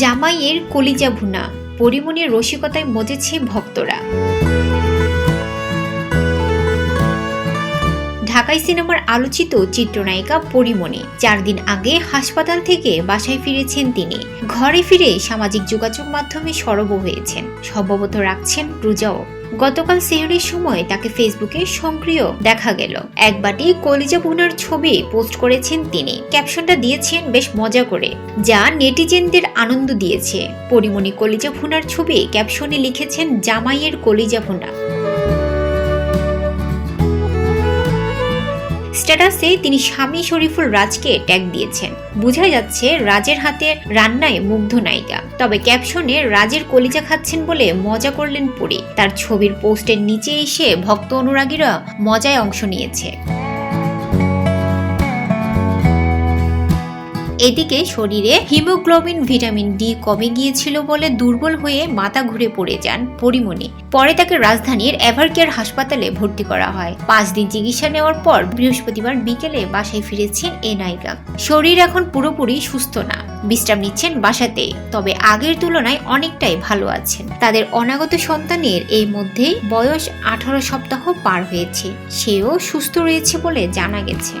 জামাইয়ের কলিজা ভুনা, পরিমণির রসিকতায় মজেছে ভক্তরা। ঢাকাই সিনেমার আলোচিত চিত্রনায়িকা পরিমণি, চার দিন আগে হাসপাতাল থেকে বাসায় ফিরেছেন তিনি। ঘরে ফিরে সামাজিক যোগাযোগ মাধ্যমে সরব হয়েছেন। সম্ভবত রাখছেন রোজাও। গতকাল সেহরির সময় তাকে ফেসবুকে সক্রিয় দেখা গেল। এক বাটি কলিজা ভুনার ছবি পোস্ট করেছেন তিনি। ক্যাপশনটা দিয়েছেন বেশ মজা করে, যা নেটিজেনদের আনন্দ দিয়েছে। পরিমণি কলিজা ভুনার ছবি ক্যাপশনে লিখেছেন, জামাইয়ের কলিজা ভুনা স্ট্যাটাসে তিনি স্বামী শরীফুল রাজকে ট্যাগ দিয়েছেন। বোঝা যাচ্ছে, রাজের হাতে রান্নায় মুগ্ধ নায়িকা। তবে ক্যাপশনে রাজের কলিজা খাচ্ছেন বলে মজা করলেন পুরী। তার ছবির পোস্টের নিচে এসে ভক্ত অনুরাগীরা মজায় অংশ নিয়েছে। এদিকে শরীরে হিমোগ্লোবিন ভিটামিন ডি কমে গিয়েছিল বলে দুর্বল হয়ে মাথা ঘুরে পড়ে যান পরিমণি পরে তাকে রাজধানীর এভারকেয়ার হাসপাতালে ভর্তি করা হয়। পাঁচ দিন চিকিৎসা নেওয়ার পর বৃহস্পতিবার বিকেলে বাসায় ফিরেছেন এ নায়িকা। শরীর এখন পুরোপুরি সুস্থ না। বিশ্রাম নিচ্ছেন বাসাতে তবে আগের তুলনায় অনেকটাই ভালো আছেন। তাদের অনাগত সন্তানের এই মধ্যে বয়স আঠারো সপ্তাহ পার হয়েছে। সেও সুস্থ রয়েছে বলে জানা গেছে।